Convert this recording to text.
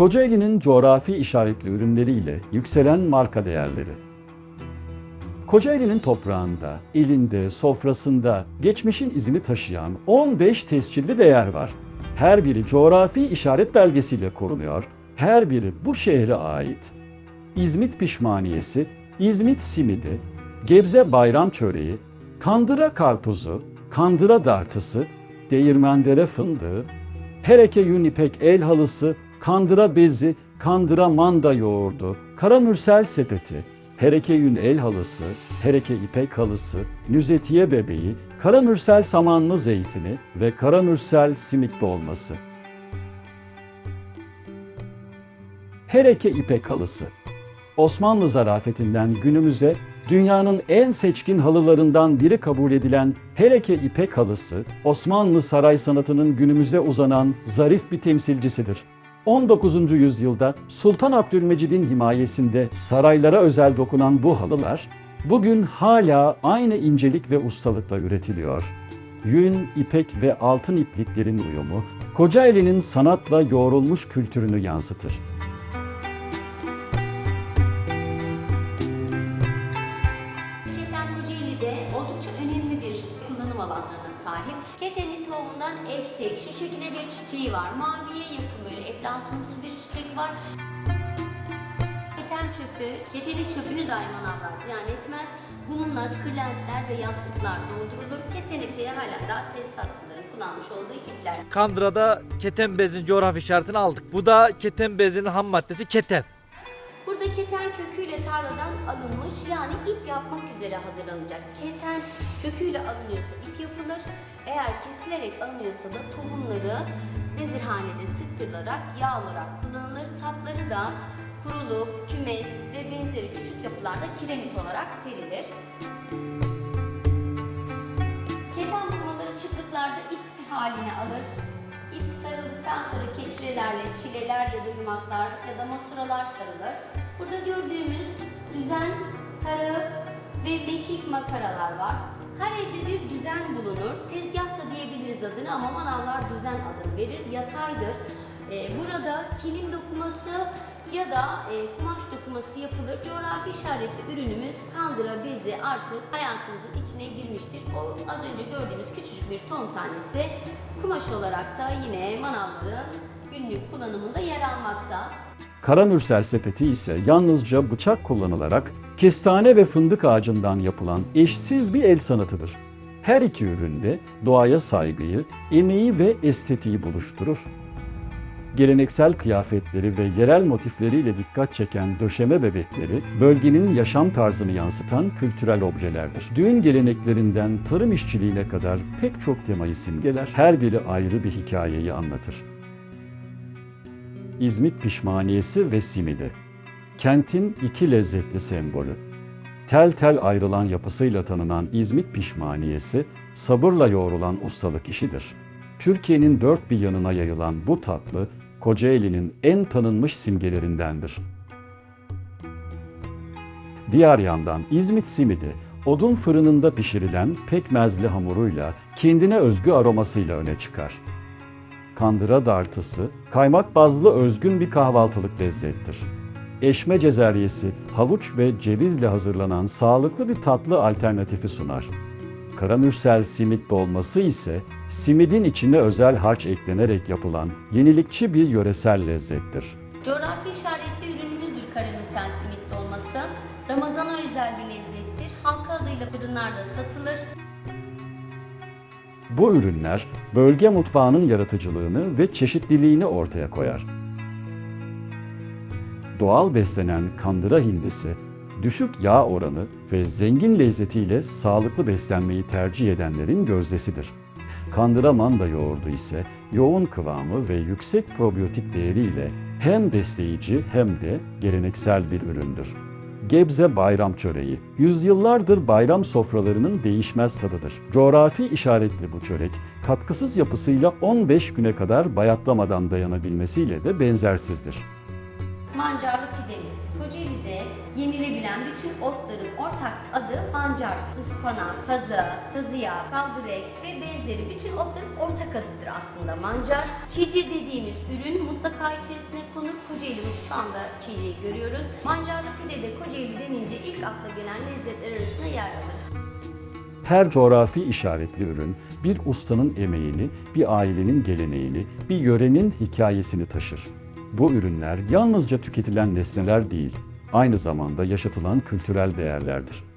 Kocaeli'nin coğrafi işaretli ürünleriyle yükselen marka değerleri. Kocaeli'nin toprağında, ilinde, sofrasında geçmişin izini taşıyan 15 tescilli değer var. Her biri coğrafi işaret belgesiyle korunuyor, her biri bu şehre ait. İzmit pişmaniyesi, İzmit simidi, Gebze bayram çöreği, Kandıra karpuzu, Kandıra dartısı, Değirmendere fındığı, Hereke yün ipek el halısı, Kandıra bezi, Kandıra manda yoğurdu, Karamürsel sepeti, Hereke yün el halısı, Hereke ipek halısı, Nüzetiye bebeği, Karamürsel samanlı zeytini ve Karamürsel simit dolması. Hereke ipek halısı. Osmanlı zarafetinden günümüze dünyanın en seçkin halılarından biri kabul edilen Hereke ipek halısı, Osmanlı saray sanatının günümüze uzanan zarif bir temsilcisidir. 19. yüzyılda Sultan Abdülmecid'in himayesinde saraylara özel dokunan bu halılar, bugün hala aynı incelik ve ustalıkla üretiliyor. Yün, ipek ve altın ipliklerin uyumu, Kocaeli'nin sanatla yoğrulmuş kültürünü yansıtır. Sahip. Ketenin tohumundan ektik. Şu şekilde bir çiçeği var. Maviye yakın böyle eflatunumsu bir çiçek var. Keten çöpü, ketenin çöpünü dahi manavlar ziyan etmez. Bununla kırlentler ve yastıklar doldurulur. Keten ipi halen daha tesisatçıların kullanmış olduğu ipler. Kandıra'da keten bezin coğrafi işaretini aldık. Bu da keten bezinin ham maddesi keten. Keten köküyle tarladan alınmış yani ip yapmak üzere hazırlanacak. Keten köküyle alınıyorsa ip yapılır. Eğer kesilerek alınıyorsa da tohumları bezirhanede sıktırılarak yağ olarak kullanılır. Sapları da kuruluk, kümes ve benzeri küçük yapılarda kiremit olarak serilir. Keten bulmaları çıplıklarda ip haline alır. İp sarıldıktan sonra keçirelerle çileler ya da yumaklar ya da masuralar sarılır. Burada gördüğümüz düzen, tarı ve mekik makaralar var. Her evde bir düzen bulunur. Tezgah da diyebiliriz adını ama manavlar düzen adını verir. Yataydır. Ee, burada kilim dokuması ya da e, kumaş dokuması yapılır. Coğrafi işaretli ürünümüz kandıra bezi artık hayatımızın içine girmiştir. O az önce gördüğümüz küçücük bir ton tanesi kumaş olarak da yine manavların günlük kullanımında yer almakta. Karamürsel sepeti ise yalnızca bıçak kullanılarak kestane ve fındık ağacından yapılan eşsiz bir el sanatıdır. Her iki üründe doğaya saygıyı, emeği ve estetiği buluşturur. Geleneksel kıyafetleri ve yerel motifleriyle dikkat çeken döşeme bebekleri, bölgenin yaşam tarzını yansıtan kültürel objelerdir. Düğün geleneklerinden tarım işçiliğine kadar pek çok temayı simgeler, her biri ayrı bir hikayeyi anlatır. İzmit pişmaniyesi ve simidi. Kentin iki lezzetli sembolü. Tel tel ayrılan yapısıyla tanınan İzmit pişmaniyesi, sabırla yoğrulan ustalık işidir. Türkiye'nin dört bir yanına yayılan bu tatlı, Kocaeli'nin en tanınmış simgelerindendir. Diğer yandan İzmit simidi, odun fırınında pişirilen pekmezli hamuruyla kendine özgü aromasıyla öne çıkar. Kandıra dartısı, kaymak bazlı özgün bir kahvaltılık lezzettir. Eşme cezeryesi, havuç ve cevizle hazırlanan sağlıklı bir tatlı alternatifi sunar. Karamürsel simit dolması ise simidin içine özel harç eklenerek yapılan yenilikçi bir yöresel lezzettir. Coğrafi işaretli ürünümüzdür karamürsel simit dolması. Ramazana özel bir lezzettir. Halka adıyla fırınlarda satılır. Bu ürünler bölge mutfağının yaratıcılığını ve çeşitliliğini ortaya koyar. Doğal beslenen kandıra hindisi, düşük yağ oranı ve zengin lezzetiyle sağlıklı beslenmeyi tercih edenlerin gözdesidir. Kandıra manda yoğurdu ise yoğun kıvamı ve yüksek probiyotik değeriyle hem besleyici hem de geleneksel bir üründür. Gebze bayram çöreği, yüzyıllardır bayram sofralarının değişmez tadıdır. Coğrafi işaretli bu çörek, katkısız yapısıyla 15 güne kadar bayatlamadan dayanabilmesiyle de benzersizdir. Mancarlı pidemiz. Kocaeli'de yenilebilen bütün otların ortak adı mancar, ıspanak, kaza, kazıya, kaldırek ve benzeri bütün otların ortak adıdır aslında mancar. Çiğce dediğimiz ürün mutlaka içerisine konur. Kocaeli şu anda çiğceyi görüyoruz. Mancarlı pide de Kocaeli denince ilk akla gelen lezzetler arasında yer alır. Her coğrafi işaretli ürün bir ustanın emeğini, bir ailenin geleneğini, bir yörenin hikayesini taşır. Bu ürünler yalnızca tüketilen nesneler değil, aynı zamanda yaşatılan kültürel değerlerdir.